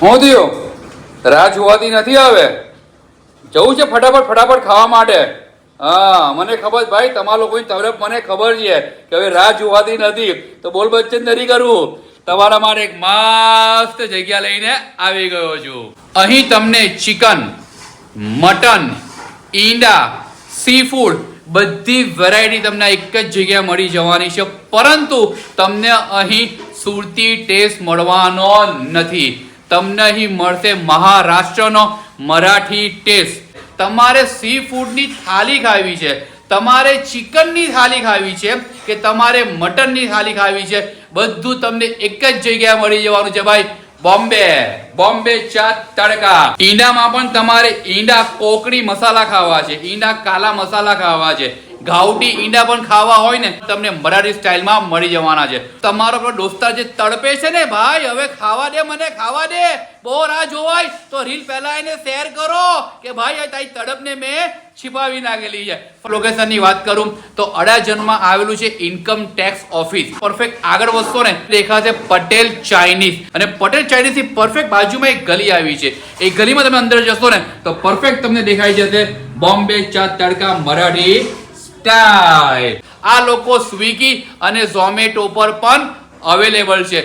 થયું રાહ જોવાતી નથી આવે. જવું છે ફટાફટ ફટાફટ ખાવા માટે. હા, મને ખબર ભાઈ, તમારા લોકોની તરફ મને ખબર છે કે હવે રાહ જોવાતી નથી. તો બોલ બચ્ચન નથી કરવું. તમારા માટે એક મસ્ત જગ્યા લઈને આવી ગયો છું. અહીં તમને ચિકન, મટન, ઈંડા સી ફૂડ બધી વેરાયટી તમને એક જ જગ્યાએ મળી જવાની છે. પરંતુ તમને અહીં સુરતી ટેસ્ટ મળવાનો નથી. તમને અહીં મળશે મહારાષ્ટ્રનો મરાઠી ટેસ્ટ. તમારે સી ફૂડની થાળી ખાવી છે. તમારે ચિકનની થાળી ખાવી છે કે તમારે મટનની થાળી ખાવી છે? બધું તમને એક જ જગ્યાએ મળી જવાનું છે ભાઈ. બોમ્બે. બોમ્બે ચા તડકા. ઈંડામાં પણ તમારે ઈંડા કોકડી મસાલા ખાવા છે. ઈંડા કાલા મસાલા ખાવા છે. ગાવટી ઈંડા પણ ખાવા હોય ને, તમને મરાઠી સ્ટાઇલમાં મળી જવાના છે. તમારો પણ દોસ્તાર જે તડપે છે ને, ભાઈ, હવે ખાવા દે મને, ખાવા દે. બહુ રાહ જોવાય. તો રીલ પહેલા એને શેર કરો કે, ભાઈ તારી તડપને મેં છિપાવી નાખેલી છે. લોકેશનની વાત કરું, તો અડાજનમાં આવેલું છે ઇન્કમ ટેક્સ ઓફિસ પરફેક્ટ આગળ વધશો ને, દેખાશે પટેલ ચાઇનીઝ અને પટેલ ચાઇનીઝ પરફેક્ટ બાજુમાં એક ગલી આવી છે. એ ગલીમાં તમે અંદર જશો ને, તો પરફેક્ટ તમને દેખાઈ જશે બોમ્બે ચા તડકા મરાઠી સ્ટાઇલ આ લોકો સ્વિગી અને ઝોમેટો પર પણ અવેલેબલ છે.